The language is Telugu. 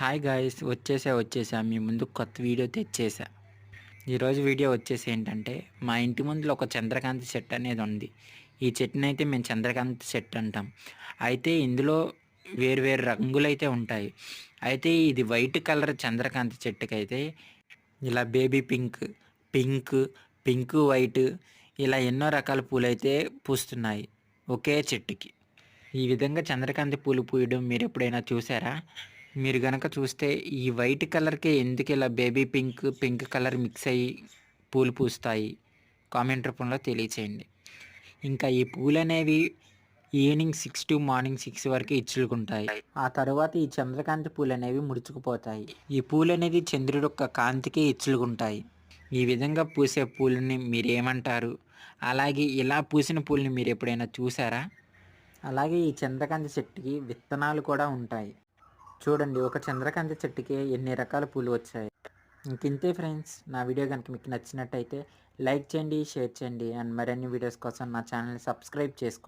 హాయ్ గాయస్ వచ్చేసా వచ్చేసా. మీ ముందు కొత్త వీడియో తెచ్చేసా. ఈరోజు వీడియో వచ్చేసి ఏంటంటే మా ఇంటి ముందులో ఒక చంద్రకాంతి చెట్టు అనేది ఉంది. ఈ చెట్టుని అయితే మేము చంద్రకాంతి చెట్టు అంటాం. అయితే ఇందులో వేరు వేరు రంగులు అయితే ఉంటాయి. అయితే ఇది వైట్ కలర్ చంద్రకాంతి చెట్టుకైతే ఇలా baby pink pink pink white ఇలా ఎన్నో రకాల పూలైతే పూస్తున్నాయి ఒకే చెట్టుకి. ఈ విధంగా చంద్రకాంతి పూలు పూయడం మీరు ఎప్పుడైనా చూసారా? మీరు గనక చూస్తే ఈ వైట్ కలర్కి ఎందుకు ఇలా baby pink pink colour mix అయ్యి పూలు పూస్తాయి? కామెంట్ రూపంలో తెలియచేయండి. ఇంకా ఈ పూలు అనేవి evening six to morning six వరకు ఇచ్చులుకుంటాయి. ఆ తర్వాత ఈ చంద్రకాంతి పూలు అనేవి ముడుచుకుపోతాయి. ఈ పూలు అనేది చంద్రుడు యొక్క కాంతికి ఇచ్చులుకుంటాయి. ఈ విధంగా పూసే పూలని మీరేమంటారు? అలాగే ఇలా పూసిన పూలని మీరు ఎప్పుడైనా చూసారా? అలాగే ఈ చంద్రకాంతి చెట్టుకి విత్తనాలు కూడా ఉంటాయి. చూడండి ఒక చంద్రకాంతి చెట్టుకి ఎన్ని రకాల పూలు వచ్చాయి. ఇంకింతే ఫ్రెండ్స్ నా వీడియో కనుక మీకు నచ్చినట్టయితే లైక్ చేయండి షేర్ చేయండి. అండ్ మరిన్ని వీడియోస్ కోసం నా ఛానల్ని సబ్స్క్రైబ్ చేసుకోండి.